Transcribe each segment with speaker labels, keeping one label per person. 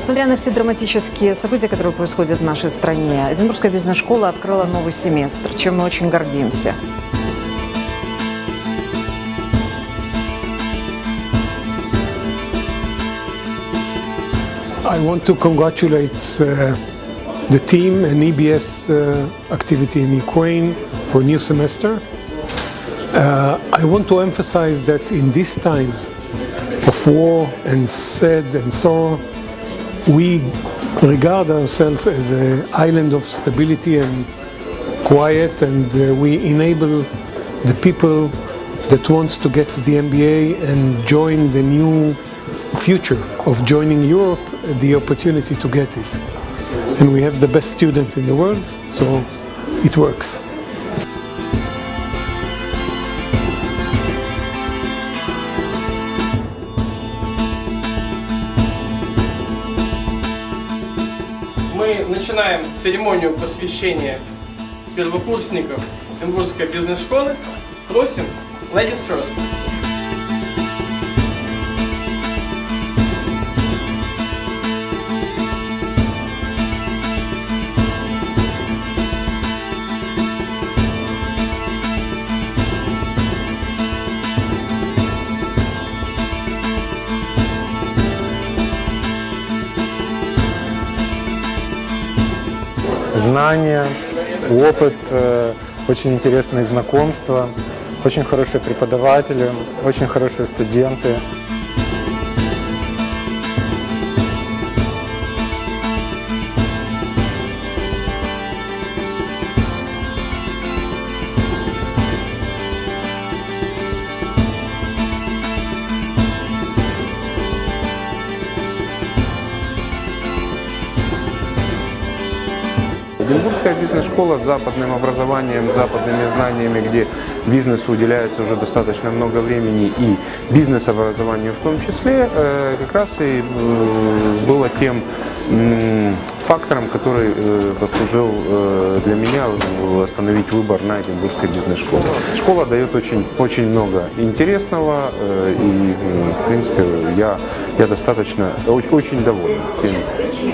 Speaker 1: Несмотря на все драматические события, которые происходят в нашей стране, Эдинбургская бизнес-школа открыла новый семестр, чем мы очень гордимся.
Speaker 2: I want to congratulate uh, the team and EBS uh, activity in Ukraine for new semester. Uh, I want to emphasize that in these times of war and sad and sorrow, we regard ourselves as an island of stability and quiet, and uh, we enable the people that wants to get the MBA and join the new future of joining Europe the opportunity to get it. And we have the best student in the world, so it works.
Speaker 3: Мы начинаем церемонию посвящения первокурсников Оренбургской бизнес-школы. Просим, ladies first.
Speaker 4: Знания, опыт, э, очень интересные знакомства, очень хорошие преподаватели, очень хорошие студенты.
Speaker 5: Оренбургская бизнес-школа с западным образованием, западными знаниями, где бизнесу уделяется уже достаточно много времени и бизнес-образованию в том числе, э, как раз и было тем фактором, который э, послужил э, для меня остановить выбор на Эдинбургской бизнес-школе. Школа дает очень, очень много интересного, и, в принципе, я, я достаточно, очень доволен тем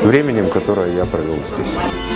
Speaker 5: временем, которое я провел здесь.